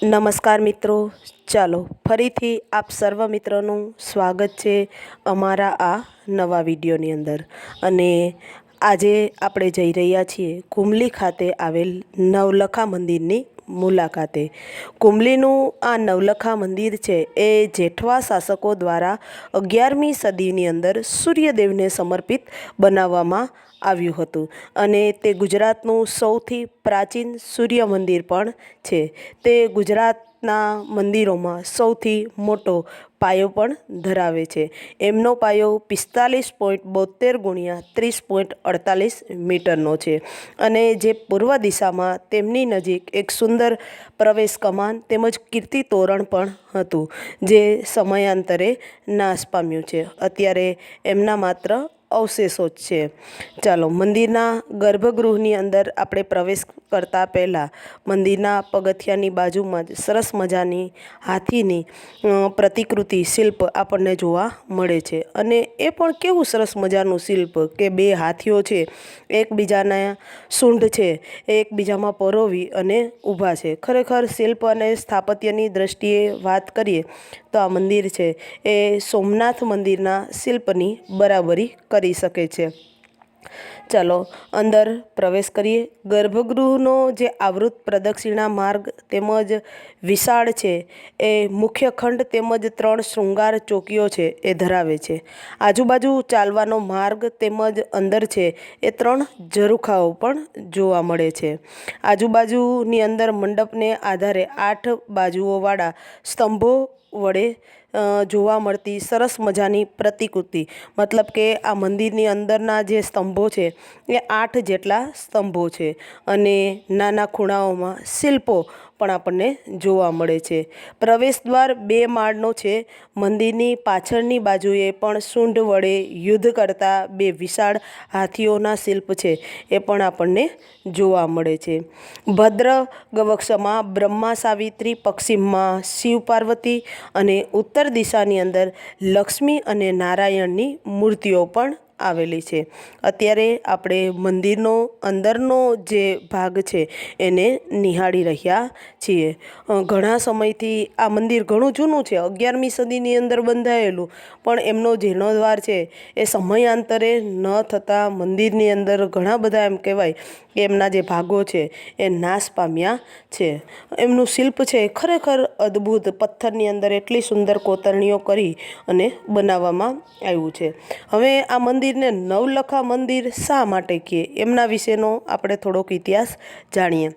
નમસ્કાર મિત્રો. ચાલો, ફરીથી આપ સર્વ મિત્રોનું સ્વાગત છે અમારા આ નવા વિડીયોની અંદર. અને આજે આપણે જઈ રહ્યા છીએ કુમલી ખાતે આવેલ નવલખા મંદિરની મુલાકાતે. કુમલીનું આ નવલખા મંદિર છે એ જેઠવા શાસકો દ્વારા અગિયારમી સદીની અંદર સૂર્યદેવને સમર્પિત બનાવવામાં આવ્યું હતું. અને તે ગુજરાતનું સૌથી પ્રાચીન સૂર્ય મંદિર પણ છે. તે ગુજરાતના મંદિરોમાં સૌથી મોટો પાયો પણ ધરાવે છે. એમનો પાયો પિસ્તાલીસ પોઈન્ટ બોતેર ગુણ્યા ત્રીસ પોઈન્ટ અડતાલીસ મીટરનો છે. અને જે પૂર્વ દિશામાં તેમની નજીક એક સુંદર પ્રવેશ કમાન તેમજ કીર્તિ તોરણ પણ હતું, જે સમયાંતરે નાશ પામ્યું છે. અત્યારે એમના માત્ર અવશેષો જ છે. ચાલો, મંદિરના ગર્ભગૃહની અંદર આપણે પ્રવેશ કરતા પહેલાં મંદિરના પગથિયાની બાજુમાં જ સરસ મજાની હાથીની પ્રતિકૃતિ શિલ્પ આપણને જોવા મળે છે. અને એ પણ કેવું સરસ મજાનું શિલ્પ કે બે હાથીઓ છે, એકબીજાના સૂંઢ છે એ એકબીજામાં પરોવી અને ઊભા છે. ખરેખર શિલ્પ અને સ્થાપત્યની દ્રષ્ટિએ વાત કરીએ તો આ મંદિર છે. એ સોમનાથ મંદિરના શિલ્પની બરાબરી કરી શકે છે. ચાલો, અંદર પ્રવેશ કરીએ. ગર્ભગૃહનો જે આવૃત પ્રદક્ષિણા માર્ગ તેમજ વિશાળ છે, એ મુખ્ય ખંડ તેમજ ત્રણ શૃંગાર ચોકીઓ છે, એ ધરાવે છે. આજુબાજુ ચાલવાનો માર્ગ તેમજ અંદર છે, એ ત્રણ ઝરૂખાઓ પણ જોવા મળે છે. આજુબાજુની અંદર મંડપને આધારે આઠ બાજુઓવાળા સ્તંભો વડે જોવા મળતી સરસ મજાની પ્રતિકૃતિ. મતલબ કે આ મંદિરની અંદરના જે સ્તંભો છે, એ આઠ જેટલા સ્તંભો છે. અને નાના ખૂણાઓમાં શિલ્પો પણ આપણને જોવા મળે છે. પ્રવેશ દ્વાર બે માળનો છે. મંદિરની પાછળની બાજુએ પણ સૂંઢ વડે યુદ્ધ કરતા બે વિશાળ હાથીઓના શિલ્પ છે. એ પણ આપણને જોવા મળે છે. ભદ્ર ગવક્ષમાં બ્રહ્મા સાવિત્રી પશ્ચિમમાં શિવ પાર્વતી અને ઉત્તર દિશાની અંદર લક્ષ્મી અને નારાયણની મૂર્તિઓ પણ આવેલી છે. અત્યારે આપણે મંદિરનો અંદરનો જે ભાગ છે એને નિહાળી રહ્યા છીએ. ઘણા સમયથી આ મંદિર ઘણું જૂનું છે. અગિયારમી સદીની અંદર બંધાયેલું. પણ એમનો જીર્ણોદ્વાર છે એ સમયાંતરે ન થતાં મંદિરની અંદર ઘણા બધા એમ કહેવાય કે એમના જે ભાગો છે એ નાશ પામ્યા છે. એમનું શિલ્પ છે ખરેખર અદ્ભુત. પથ્થરની અંદર એટલી સુંદર કોતરણીઓ કરી અને બનાવવામાં આવ્યું છે. હવે આ મંદિરને નવલખા મંદિર શા માટે કહે એમના વિશેનો આપણે થોડોક ઇતિહાસ જાણીએ.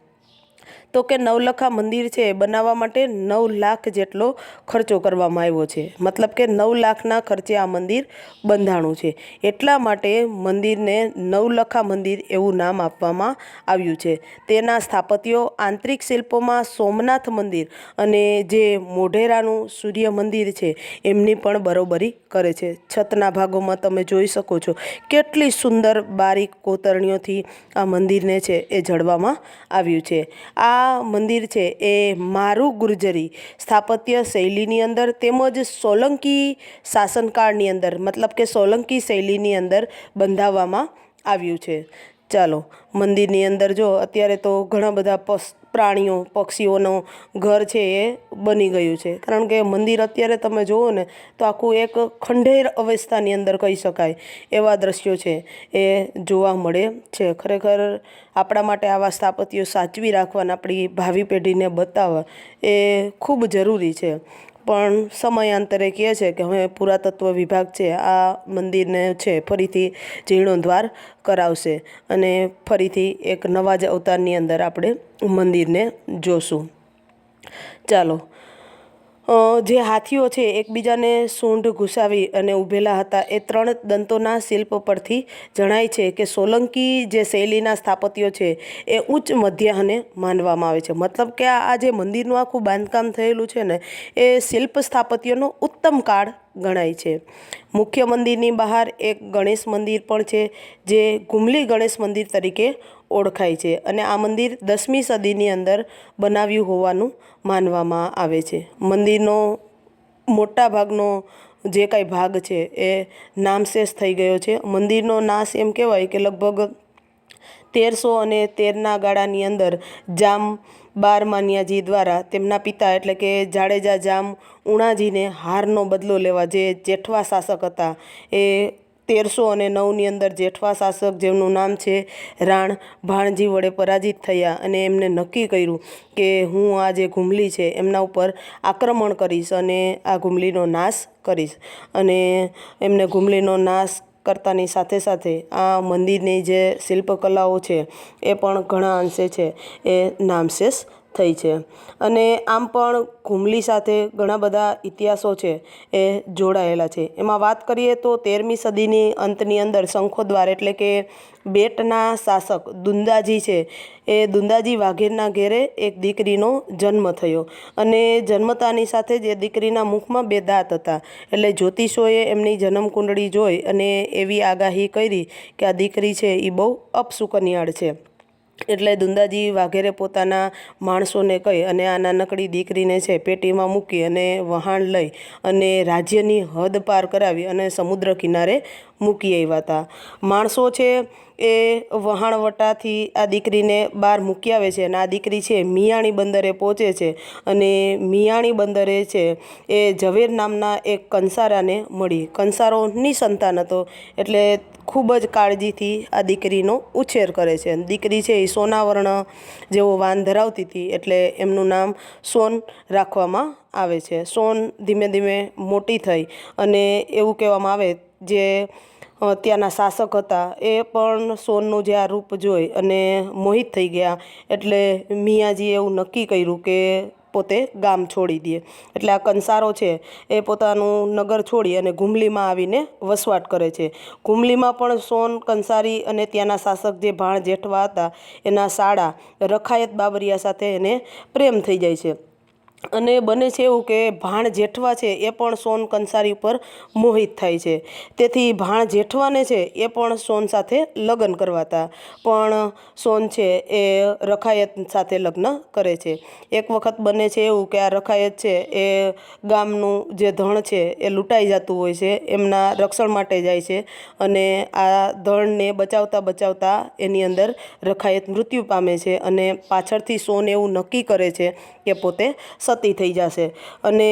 તો કે નવલખા મંદિર છે એ બનાવવા માટે નવ લાખ જેટલો ખર્ચો કરવામાં આવ્યો છે. મતલબ કે નવ લાખના ખર્ચે આ મંદિર બંધાણું છે. એટલા માટે મંદિરને નવલખા મંદિર એવું નામ આપવામાં આવ્યું છે. તેના સ્થાપત્યો આંતરિક શિલ્પોમાં સોમનાથ મંદિર અને જે મોઢેરાનું સૂર્ય મંદિર છે એમની પણ બરોબરી કરે છે. છતના ભાગોમાં તમે જોઈ શકો છો કેટલી સુંદર બારીક કોતરણીઓથી આ મંદિરને છે એ જડવામાં આવ્યું છે. આ મંદિર છે એ મારું ગુર્જરી. સ્થાપત્ય શૈલીની અંદર તેમજ સોલંકી શાસનકાળની અંદર, મતલબ કે સોલંકી શૈલીની અંદર બંધાવવામાં આવ્યું છે. ચાલો, મંદિરની અંદર જો અત્યારે તો ઘણા બધા પ્રાણીઓ, પક્ષીઓનો ઘર છે એ બની ગયું છે. કારણ કે મંદિર અત્યારે તમે જુઓ ને, તો આખું એક ખંડેર અવસ્થાની અંદર કહી શકાય એવા દ્રશ્યો છે એ જોવા મળે છે. ખરેખર આપણા માટે આવા સ્થાપત્યો સાચવી રાખવાના આપણી ભાવિ પેઢીને બતાવવા એ ખૂબ જરૂરી છે. પણ સમયાંતરે કહે છે કે હવે પુરાતત્વ વિભાગ છે, આ મંદિરને છે ફરીથી જીર્ણોદ્વાર કરાવશે અને ફરીથી એક નવા જ અવતારની અંદર આપણે મંદિરને જોશું. ચાલો જે હાથીઓ છે, એકબીજાને સૂંઢ ઘુસાવી અને ઊભેલા હતા. એ ત્રણ દંતોના શિલ્પ પરથી જણાય છે કે સોલંકી જે શૈલીના સ્થાપત્યો છે, એ ઉચ્ચ મધ્યાહને માનવામાં આવે છે. મતલબ કે આ જે મંદિરનું આખું બાંધકામ થયેલું છે ને, એ શિલ્પ સ્થાપત્યનો ઉત્તમ કાળ ગણાય છે. મુખ્ય મંદિરની બહાર એક ગણેશ મંદિર પણ છે, જે ગુમલી ગણેશ મંદિર તરીકે ઓળખાય છે અને આ મંદિર દસમી સદીની અંદર બનાવ્યું હોવાનું માનવામાં આવે છે. મંદિરનો મોટા ભાગનો જે કાંઈ ભાગ છે એ નામશેષ થઈ ગયો છે. મંદિરનો નાશ એમ કહેવાય કે લગભગ તેરસો અને તેરના ગાળાની અંદર જામ બાર માન્યાજી દ્વારા તેમના પિતા એટલે કે જાડેજા જામ ઉણાજીને હારનો બદલો લેવા જે જેઠવા શાસક હતા એ તેરસો અને નવની અંદર જેઠવા શાસક જેમનું નામ છે રાણ ભાણજી વડે પરાજિત થયા અને એમને નક્કી કર્યું કે હું આ જે ઘુમલી છે એમના ઉપર આક્રમણ કરીશ અને આ ઘુમલીનો નાશ કરીશ. અને એમને ઘુમલીનો નાશ કરતાની સાથે સાથે આ મંદિરની જે શિલ્પકલાઓ છે એ પણ ઘણા અંશે છે. એ નામશેષ થઈ છે. અને આમ પણ ઘુમલી સાથે ઘણા બધા ઇતિહાસો છે એ જોડાયેલા છે. એમાં વાત કરીએ તો તેરમી સદીની અંતની અંદર શંખોદ્વાર એટલે કે બેટના શાસક દુંદાજી છે. એ દુંદાજી વાઘેરના ઘેરે એક દીકરીનો જન્મ થયો. અને જન્મતાની સાથે જ એ દીકરીના મુખમાં બે દાંત હતા. એટલે જ્યોતિષોએ એમની જન્મકુંડળી જોઈ અને એવી આગાહી કરી કે આ દીકરી છે એ બહુ અપસુકનિયાળ છે. એટલે દુંદાજી વાઘેરે પોતાના માણસોને કહી અને આ નાનકડી દીકરીને છે પેટીમાં મૂકી અને વહાણ લઈ અને રાજ્યની હદ પાર કરાવી અને સમુદ્ર કિનારે મૂકી આવ્યા હતા. માણસો છે એ વહાણવટાથી આ દીકરીને બહાર મૂકી આવે છે અને આ દીકરી છે મિયાણી બંદરે પહોંચે છે અને મિયાણી બંદરે છે એ ઝવેર નામના એક કંસારાને મળી. કંસારો નિસંતાન હતો એટલે ખૂબ જ કાળજીથી આ દીકરીનો ઉછેર કરે છે. દીકરી છે એ સોનાવર્ણ જેવો વાન ધરાવતી હતી એટલે એમનું નામ સોન રાખવામાં આવે છે. સોન ધીમે ધીમે મોટી થઈ અને એવું કહેવામાં આવે જે ત્યાંના શાસક હતા, એ પણ સોનનું જે આ રૂપ જોઈ અને મોહિત થઈ ગયા. એટલે મિયાજીએ એવું નક્કી કર્યું કે પોતે ગામ છોડી દે. એટલે આ કંસારો છે, એ પોતાનું નગર છોડી અને ઘુમલીમાં આવીને વસવાટ કરે છે. ઘુમલીમાં પણ સોન, કંસારી અને ત્યાંના શાસક જે ભાણ જેઠવા હતા, એના શાળા રખાયત બાબરિયા સાથે એને પ્રેમ થઈ જાય છે. અને બને છે એવું કે ભાણ જેઠવા છે એ પણ સોન કંસારી ઉપર મોહિત થાય છે. તેથી ભાણ જેઠવાને છે એ પણ સોન સાથે લગ્ન કરવાતા. પણ સોન છે એ રખાયત સાથે લગ્ન કરે છે. એક વખત બને છે એવું કે આ રખાયત છે એ ગામનું જે ધણ છે એ લૂંટાઈ જતું હોય છે, એમના રક્ષણ માટે જાય છે અને આ ધણને બચાવતા બચાવતા એની અંદર રખાયત મૃત્યુ પામે છે અને પાછળથી સોન એવું નક્કી કરે છે કે પોતે સતી થઈ જશે. અને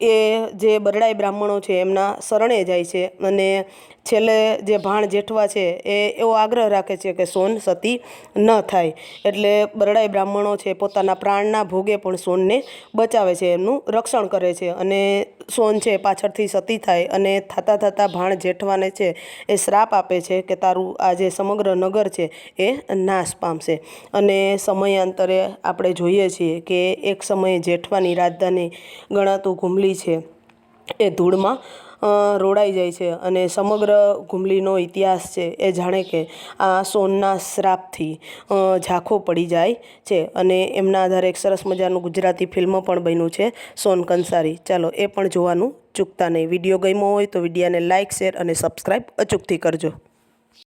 એ જે બરડાઈ બ્રાહ્મણો છે એમના શરણે જાય છે. અને છેલ્લે જે ભાણ જેઠવા છે, એ એવો આગ્રહ રાખે છે કે સોન સતી ન થાય. એટલે બરડાઈ બ્રાહ્મણો છે, પોતાના પ્રાણના ભોગે પણ સોનને બચાવે છે, એમનું રક્ષણ કરે છે. અને સોન છે, પાછળથી સતી થાય અને થતાં થતાં ભાણ જેઠવાને છે, એ શ્રાપ આપે છે કે તારું આ જે સમગ્ર નગર છે, એ નાશ પામશે. અને સમયાંતરે આપણે જોઈએ છીએ કે એક સમયે જેઠવાની રાજધાની ગણાતું ઘુમલી છે, એ ધૂળમાં રોડાઈ જાય છે અને સમગ્ર ઘુમલીનો ઇતિહાસ છે એ જાણે કે આ સોનના શ્રાપથી ઝાંખો પડી જાય છે અને એમના આધારે એક સરસ મજાનું ગુજરાતી ફિલ્મ પણ બન્યું છે, સોન કંસારી. ચાલો, એ પણ જોવાનું ચૂકતા નહીં. વીડિયો ગમ્યો હોય તો વિડીયાને લાઇક શેર અને સબસ્ક્રાઈબ અચૂકથી કરજો.